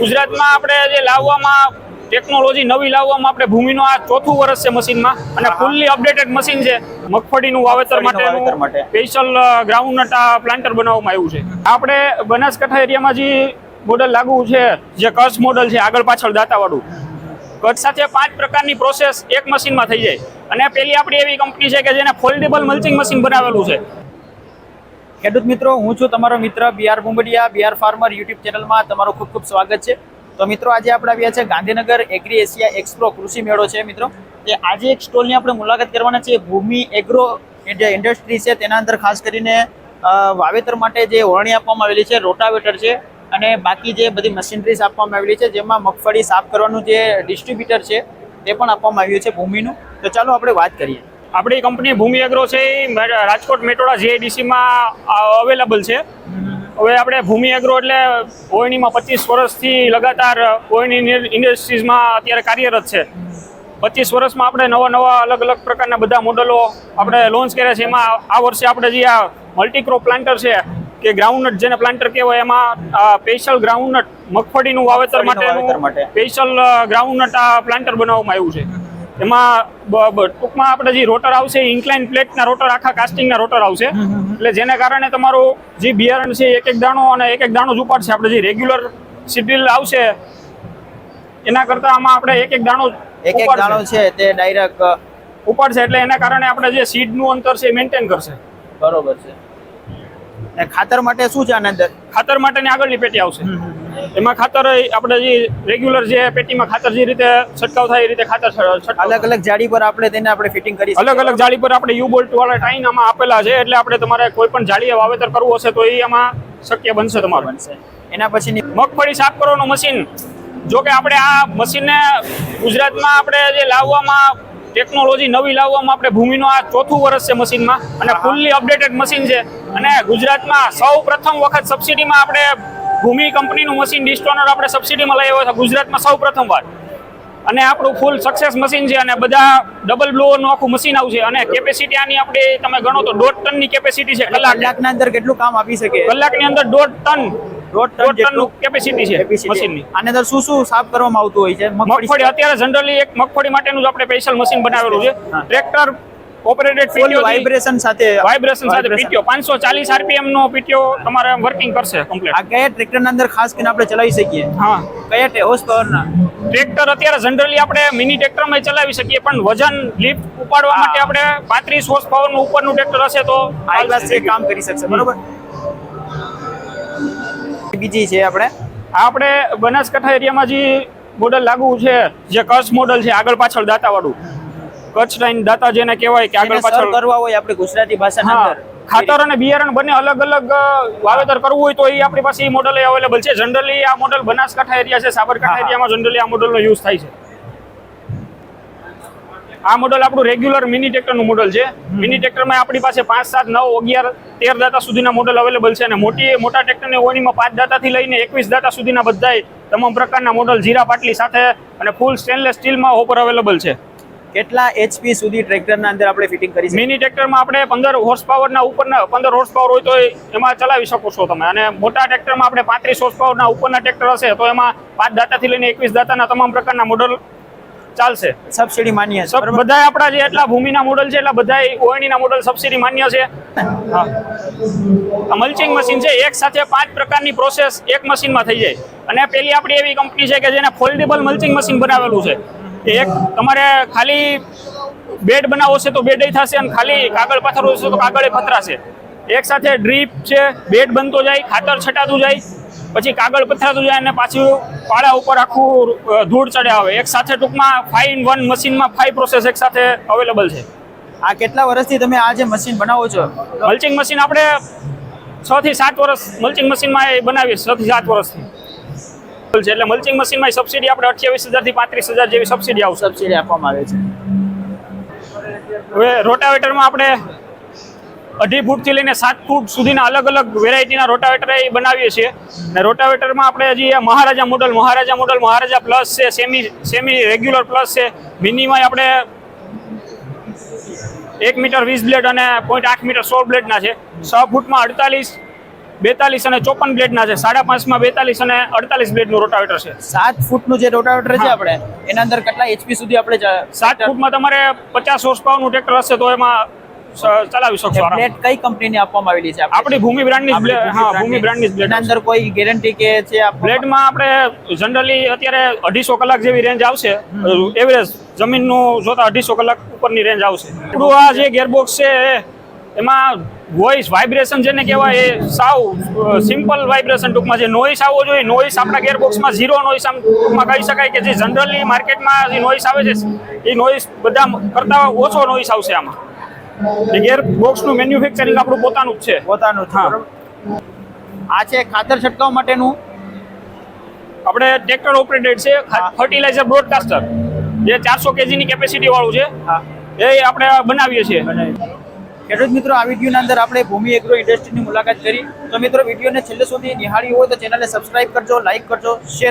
ગુજરાતમાં આપણે જે લાવવામાં ટેકનોલોજી નવી લાવવામાં આપણે ભૂમિનો આ ચોથું વર્ષ છે મશીનમાં અને ફૂલ્લી અપડેટેડ મશીન છે. મગફળીનું વાવેતર માટે. સ્પેશિયલ ગ્રાઉન્ડનટ આ પ્લાન્ટર બનાવવામાં આવ્યું છે. આપણે બનાસકાંઠા એરિયામાં જે મોડલ લાગુ છે જે કચ્છ મોડલ છે આગળ પાછળ દાતાવાળું કચ્છ સાથે પાંચ પ્રકારની પ્રોસેસ એક મશીનમાં થઈ જાય. અને પેલી આપણી એવી કંપની છે કે જેને ફોલ્ડેબલ મલ્ચિંગ મશીન બનાવેલું છે. ખેડૂત મિત્રો, હું છું તમારો મિત્ર BR Bumbadiya BR farmer YouTube ચેનલમાં તમારું ખૂબ ખૂબ સ્વાગત છે. તો મિત્રો, આજે આપણે આવ્યા છે ગાંધીનગર એગ્રી એશિયા એક્સપ્રો કૃષિ મેળો છે, મિત્રો. તે આજે એક સ્ટોલની આપણે મુલાકાત કરવાના છે ભૂમિ એગ્રો જે ઇન્ડસ્ટ્રી છે, તેના અંદર ખાસ કરીને વાવેતર માટે જે ઓળણી આપવામાં આવેલી છે, રોટાવેટર છે, અને બાકી જે બધી મશીનરીઝ આપવામાં આવેલી છે, જેમાં મગફળી, સાફ કરવાનું જે ડિસ્ટ્રીબ્યુટર છે, તે પણ આપવામાં આવ્યું છે ભૂમિનું. તો ચાલો આપણે વાત કરીએ. આપણી કંપની ભૂમિ એગ્રો છે એ રાજકોટ મેટોડા જીઆઈડીસીમાં અવેલેબલ છે. હવે આપણે ભૂમિ એગ્રો એટલે ઓયણીમાં પચીસ વર્ષથી લગાતાર ઓયણી ઇન્ડસ્ટ્રીઝમાં અત્યારે કાર્યરત છે. પચીસ વર્ષમાં આપણે નવા નવા અલગ અલગ પ્રકારના બધા મોડલો આપણે લોન્ચ કર્યા છે. એમાં આ વર્ષે આપણે જે આ મલ્ટીક્રોપ પ્લાન્ટર છે કે ગ્રાઉન્ડનટ જેને પ્લાન્ટર કહેવાય એમાં સ્પેશિયલ ગ્રાઉન્ડનટ મગફળીનું વાવેતર માટે. સ્પેશિયલ ગ્રાઉન્ડનટ આ પ્લાન્ટર બનાવવામાં આવ્યું છે. એમાં ટૂંકમાં આપણે જે રોટર આવશે ઇન્કલાઇન પ્લેટના રોટર આખા કાસ્ટિંગના રોટર આવશે. એટલે જેને કારણે તમારું જે બિયારણ છે એક એક દાણો અને એક એક દાણો જ ઉપાડશે. આપણે જે રેગ્યુલર સિડ્રીલ આવશે એના કરતાં આમાં આપણે એક એક દાણો જ એક એક. દાણો છે તે ડાયરેક્ટ ઉપાડશે એટલે એના કારણે આપણે જે સીડનું અંતર છે એ મેન્ટેન કરશે. બરોબર છે. ને ખાતર માટે શું છે આના અંદર? ખાતર માટેની આગળની પેટી આવશે. એમાં ખાતર આપણે જે રેગ્યુલર જે પેટીમાં ખાતર જે રીતે છંટકાવ થાય એ રીતે ખાતર અલગ અલગ જાળી પર આપણે તેને આપણે ફિટિંગ કરી અલગ અલગ જાળી પર આપણે યુ બોલ્ટ વાળા ટાઈન આમાં આપેલા છે એટલે આપણે તમારે કોઈ પણ જાળીએ વાવેતર કરવું હશે તો એ આમાં શક્ય બનશે તમારું. બનશે. એના પછીની મગફળી સાફ કરવાનું મશીન જો કે આપણે આ મશીનને ગુજરાતમાં આપણે જે લાવવામાં ટેકનોલોજી નવી લાવવામાં આપણે ભૂમિનો આ ચોથું વર્ષ છે મશીનમાં અને ફૂલ્લી અપડેટેડ મશીન છે. અને ગુજરાતમાં સૌ પ્રથમ વખત સબસિડીમાં આપણે ભૂમિ કંપનીનું મશીન ડિસ્ટોનર આપણે સબસિડીમાં લઈ આવ્યા છે. ગુજરાતમાં સૌ પ્રથમવાર અને આપણું ફૂલ સક્સેસ મશીન છે અને બધા ડબલ બ્લોઅરનું આખું મશીન આવશે અને કેપેસિટી આની આપણે તમે ગણો તો દોઢ ટનની કેપેસિટી છે કલાક કલાકના અંદર કેટલું કામ આપી શકે? કલાકની અંદર દોઢ ટન દોઢ ટન કેપેસિટી છે મશીનની આની અંદર શું શું સાફ કરવામાં આવતું હોય છે? મગફળી અત્યારે જનરલી એક મગફળી માટેનું જ આપણે સ્પેશિયલ મશીન બનાવેલું છે. ટ્રેક્ટર ઓપરેટેડ પીટીઓ વાઇબ્રેશન સાથે વાઇબ્રેશન સાથે પીટીઓ પાંચસો ચાલીસ આરપીએમ નો પીટીઓ તમારે વર્કિંગ કરશે આ કમ્પ્લીટ કયા ટ્રેક્ટરના અંદર ખાસ કરીને આપણે ચલાવી શકીએ? હા. કયા હોર્સ પાવરના ટ્રેક્ટર અત્યારે જનરલી આપણે મિની ટ્રેક્ટરમાં ચલાવી શકીએ પણ વજન લિફ્ટ ઉપાડવા માટે આપણે પાંત્રીસ હોર્સ પાવરનું ઉપરનું ટ્રેક્ટર હશે તો હાઈ ક્લાસ કામ કરી શકશે બરોબર? બીજી છે આપણે? આપણે બનાસકાંઠા એરિયામાં જે મોડલ લાગુ છે જે કસ મોડલ છે આગળ પાછળ દાતાવાળું. કચ્છ લાઈન દાતા જેને કહેવાય કે આગળ પાછળ કરવા હોય આપણે ગુજરાતી ભાષાના અંદર. ખાતર અને બિયારણ બંને અલગ અલગ વાવેતર કરવું હોય તો એ આપણી પાસે એ મોડલ અવેલેબલ છે. જનરલી આ મોડલ બનાસકાંઠા એરિયા છે સાબરકાંઠા એરિયામાં જનરલી આ મોડલનો યુઝ થાય છે. આ મોડલ આપણું રેગ્યુલર મિની ટ્રેક્ટરનું મોડલ છે. મિની ટ્રેક્ટરમાં આપણી પાસે પાંચ સાત નવ અગિયાર તેર દાતા સુધીના મોડલ અવેલેબલ છે અને મોટી મોટા ટ્રેક્ટરની ઓણીમાં પાંચ દાતાથી લઈને એકવીસ દાતા સુધીના બધાય તમામ પ્રકારના મોડલ જીરા પાટલી સાથે અને ફૂલ સ્ટેનલેસ સ્ટીલમાં હોપર અવેલેબલ છે. કેટલા એચપી સુધી ટ્રેક્ટરના અંદર આપણે ફિટિંગ કરી મિની ટ્રેક્ટરમાં આપણે પંદર હોર્સ પાવરના ઉપરના પંદર હોર્સ પાવર હોય તો એમાં ચલાવી શકો છો તમે. અને મોટા ટ્રેક્ટરમાં આપણે પાંત્રીસ હોર્સ પાવરના ઉપરના ટ્રેક્ટર હશે તો એમાં પાંચ દાતાથી લઈને એકવીસ દાતાના તમામ પ્રકારના મોડલ ચાલશે. સબસિડી માન્ય છે બધા આપણા જે એટલા ભૂમિના મોડલ છે એટલા બધા ઓયણીના મોડલ સબસિડી માન્ય છે. હા. મલ્ચિંગ મશીન છે એક સાથે પાંચ પ્રકારની પ્રોસેસ એક મશીનમાં થઈ જાય. અને પેલી આપણી એવી કંપની છે કે જેને ફોલ્ડેબલ મલ્ચિંગ મશીન બનાવેલું છે. કે એક તમારે ખાલી બેડ બનાવવો છે તો બેડ થશે અને ખાલી કાગળ પથરવું છે તો કાગળે પથરાશે. એક સાથે ડ્રીપ છે બેડ બનતો જાય ખાતર છટાતું જાય પછી કાગળ પથરાતું જાય અને પાછું પાળા ઉપર આખું ધૂળ ચડે આવે. એક સાથે ટૂંકમાં ફાઈવ ઇન વન મશીનમાં ફાઈવ પ્રોસેસ એક સાથે અવેલેબલ છે. આ કેટલા વર્ષથી તમે આ જે મશીન બનાવો છો? મલ્ચિંગ મશીન આપણે છ થી સાત વર્ષ મલ્ચિંગ મશીનમાં એ બનાવીએ છ થી સાત વર્ષથી. છે એટલે મલ્ચિંગ મશીનમાં સબસિડી આપણે અઠ્યાવીસ હજારથી પાંત્રીસ હજાર જેવી સબસિડી આવશે. સબસિડી આપવામાં આવે છે. હવે રોટાવેટરમાં આપણે અઢી ફૂટથી લઈને સાત ફૂટ સુધીના અલગ અલગ વેરાયટીના રોટાવેટર એ બનાવીએ છીએ. અને રોટાવેટરમાં આપણે હજી Maharaja model Maharaja model Maharaja plus છે સેમી સેમી રેગ્યુલર પ્લસ છે. મિનિમાં આપણે એક મીટર વીસ બ્લેડ અને પોઈન્ટ આઠ મીટર સોળ બ્લેડના છે. છ ફૂટમાં અડતાલીસ બેતાલીસ અને ચોપન બ્લેડના છે. સાડા પાંચમાં બેતાલીસ અને અડતાલીસ બ્લેડનું રોટાવેટર છે. સાત ફૂટનું જે રોટાવેટર છે આપણે એના અંદર કેટલા એચપી સુધી આપણે સાત ફૂટમાં તમારે પચાસ હોર્સ પાવરનું ટ્રેક્ટર હશે તો એમાં ચલાવી શકશો બ્લેડ કઈ કંપનીની આપવામાં આવેલી છે આપણી ભૂમિ બ્રાન્ડની હા ભૂમિ. બ્રાન્ડની બ્લેડ અંદર કોઈ ગેરંટી કે છે? બ્લેડમાં આપણે જનરલી અત્યારે અઢીસો કલાક જેવી રેન્જ આવશે. એવરેજ જમીનનું જોતા અઢીસો કલાક ઉપરની રેન્જ આવશે. આ જે ગેરબોક્સ છે એ- એમાં વોઇસ વાઇબ્રેશન જેને કહેવાય એ સાવ સિમ્પલ વાઇબ્રેશન ટૂંકમાં જે નોઇસ આવવો જોઈએ નોઇસ આપણા ગેરબોક્સમાં ઝીરો નોઇસ આમ ટૂંકમાં કહી શકાય કે જે જનરલી માર્કેટમાં જે નોઇસ આવે છે એ નોઇસ બધા કરતાં ઓછો નોઇસ આવશે આમાં. એ ગેરબોક્સનું મેન્યુફેક્ચરિંગ આપણું પોતાનું જ છે. પોતાનું હા. આ છે ખાતર છંટકાવ માટેનું? આપણે ટ્રેક્ટર ઓપરેટેડ છે ફર્ટિલાઇઝર બ્રોડકાસ્ટર જે ચારસો કેજીની કેપેસિટી વાળું છે એ આપણે બનાવીએ છીએ. ખેડૂત મિત્રો, આ વિડીયોના અંદર આપણે ભૂમિ એગ્રો ઇન્ડસ્ટ્રીની મુલાકાત કરી. તો મિત્રો, વિડીયોને છેલ્લે સુધી નિહાળી હોય તો ચેનલને સબસ્ક્રાઇબ કરજો લાઇક કરજો શેર